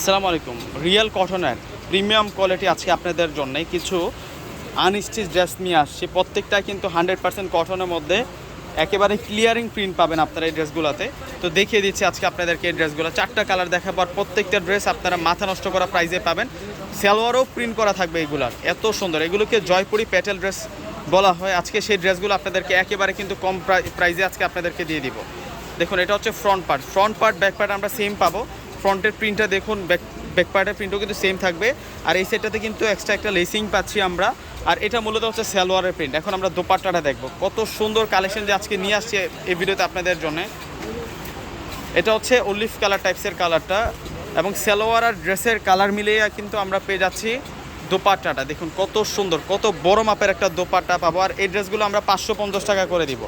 আসসালামু আলাইকুম। রিয়েল কটনের প্রিমিয়াম কোয়ালিটি আজকে আপনাদের জন্য কিছু আনস্টিচ ড্রেস নিয়ে আসছি। প্রত্যেকটা কিন্তু হান্ড্রেড পার্সেন্ট কটনের মধ্যে একেবারে ক্লিয়ারিং প্রিন্ট পাবেন আপনারা এই ড্রেসগুলোতে। তো দেখিয়ে দিচ্ছি আজকে আপনাদেরকে এই ড্রেসগুলো। চারটা কালার দেখাবার প্রত্যেকটা ড্রেস আপনারা মাথা নষ্ট করা প্রাইজে পাবেন। সালোয়ারও প্রিন্ট করা থাকবে এগুলার। এত সুন্দর। এগুলোকে জয়পুরি প্যাটেল ড্রেস বলা হয়। আজকে সেই ড্রেসগুলো আপনাদেরকে একেবারে কিন্তু কম প্রাইজে আজকে আপনাদেরকে দিয়ে দিব। দেখুন, এটা হচ্ছে front part front part back part আমরা সেম পাবো। ফ্রন্টের প্রিন্টটা দেখুন ব্যাক ব্যাক পার্টের প্রিন্টও কিন্তু সেম থাকবে। আর এই সেটটাতে কিন্তু এক্সট্রা একটা লেসিং পাচ্ছি আমরা। আর এটা মূলত হচ্ছে সালোয়ারের প্রিন্ট এখন আমরা দোপাট্টাটা দেখব। কত সুন্দর কালেকশন যে আজকে নিয়ে আসছে এই ভিডিওতে আপনাদের জন্য। এটা হচ্ছে অলিভ কালার টাইপসের কালারটা এবং সালোয়ার আর ড্রেসের কালার মিলিয়ে কিন্তু আমরা পেয়ে যাচ্ছি দোপাট্টাটা। দেখুন কত সুন্দর, কত বড় মাপের একটা দোপাট্টা পাবো। আর এই ড্রেসগুলো আমরা পাঁচশো পঞ্চাশ টাকা করে দিব।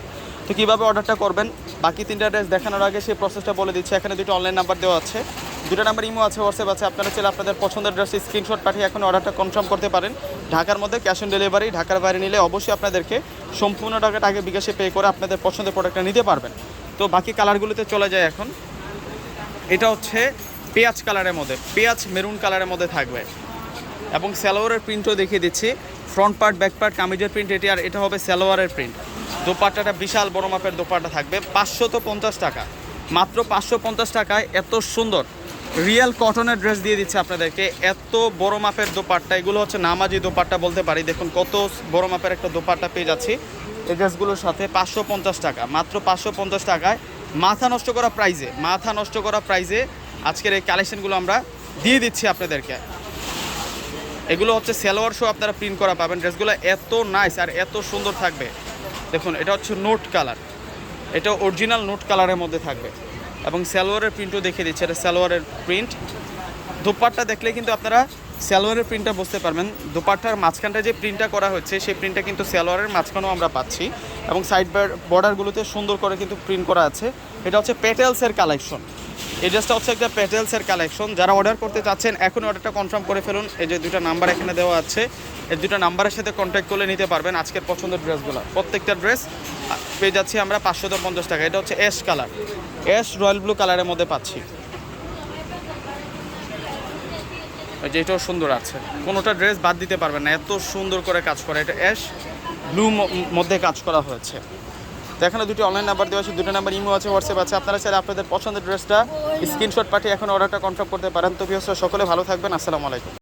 তো কীভাবে অর্ডারটা করবেন? বাকি তিনটা ড্রেস দেখানোর আগে সেই প্রসেসটা বলে দিচ্ছি। এখানে দুটো অনলাইন নাম্বার দেওয়া আছে। দুটো নাম্বার ইমো আছে হোয়াটসঅ্যাপ আছে। আপনারা চাইলে আপনাদের পছন্দের ড্রেস স্ক্রিনশট পাঠিয়ে এখন অর্ডারটা কনফার্ম করতে পারেন। ঢাকার মধ্যে ক্যাশ অন ডেলিভারি ঢাকার বাইরে নিলে অবশ্যই আপনাদেরকে সম্পূর্ণ টাকাটা আগে বিকাশে পে করে আপনাদের পছন্দের প্রোডাক্টটা নিতে পারবেন। তো বাকি কালারগুলোতে চলে যায় এখন। এটা হচ্ছে পেঁয়াজ কালারের মধ্যে। পেঁয়াজ মেরুন কালারের মধ্যে থাকবে। এবং সালোয়ারের প্রিন্টও দেখিয়ে দিচ্ছি। ফ্রন্ট পার্ট ব্যাক পার্ট কামিজের প্রিন্ট এটি আর এটা হবে সালোয়ারের প্রিন্ট দোপাট্টাটা বিশাল বড় মাপের দোপাট্টা থাকবে। পাঁচশো পঞ্চাশ টাকা। মাত্র পাঁচশো পঞ্চাশ টাকায় এত সুন্দর রিয়েল কটনের ড্রেস দিয়ে দিচ্ছে আপনাদেরকে। এত বড় মাপের দোপাট্টা, এগুলো হচ্ছে নামাজি দোপাট্টা বলতে পারি। দেখুন কত বড় মাপের একটা দোপাট্টা পেয়ে যাচ্ছি। এই ড্রেসগুলোর সাথে পাঁচশো পঞ্চাশ টাকা, মাত্র পাঁচশো পঞ্চাশ টাকায়। মাথা নষ্ট করা প্রাইজে মাথা নষ্ট করা প্রাইজে আজকের এই কালেকশনগুলো আমরা দিয়ে দিচ্ছি আপনাদেরকে। এগুলো হচ্ছে সালোয়ার শো আপনারা প্রিন্ট করা পাবেন। ড্রেসগুলো এত নাইস আর এত সুন্দর থাকবে। দেখুন, এটা হচ্ছে নোট কালার এটা অরিজিনাল নোট কালারের মধ্যে থাকবে। এবং সালোয়ারের প্রিন্টও দেখিয়ে দিচ্ছে। এটা সালোয়ারের প্রিন্ট দোপাট্টা দেখলে কিন্তু আপনারা সালোয়ারের প্রিন্টটা বুঝতে পারবেন। দোপাট্টার মাঝখানটা যে প্রিন্টটা করা হচ্ছে, সেই প্রিন্টটা কিন্তু সালোয়ারের মাঝখানেও আমরা পাচ্ছি এবং সাইড বর্ডারগুলোতে সুন্দর করে কিন্তু প্রিন্ট করা আছে। এটা হচ্ছে পেটেলসের কালেকশন এই ড্রেসটা হচ্ছে একটা পেটেলসের কালেকশন যারা অর্ডার করতে চাচ্ছেন এখন অর্ডারটা কনফার্ম করে ফেলুন। এই যে দুটো নাম্বার এখানে দেওয়া আছে, এই দুটো নাম্বারের সাথে কন্ট্যাক্ট করলে নিতে পারবেন আজকের পছন্দের ড্রেসগুলো প্রত্যেকটা ড্রেস পেয়ে যাচ্ছি আমরা পাঁচশো পঞ্চাশ টাকা। এটা হচ্ছে ash colour ash royal blue কালারের মধ্যে পাচ্ছি। ওই যে এটাও সুন্দর আছে। কোনোটা ড্রেস বাদ দিতে পারবেন না, এত সুন্দর করে কাজ করা। এটা অ্যাশ ব্লু মধ্যে কাজ করা হয়েছে। তো এখানে দুটি অনলাইন নাম্বার দেওয়া আছে, দুটো নাম্বার ইমো আছে হোয়াটসঅ্যাপ আছে। আপনারা চাইলে আপনাদের পছন্দের ড্রেসটা স্ক্রিনশট পাঠিয়ে এখন অর্ডারটা কনফার্ম করতে পারেন। তো বিহস্ত সকলে ভালো থাকবেন। আসসালামু আলাইকুম।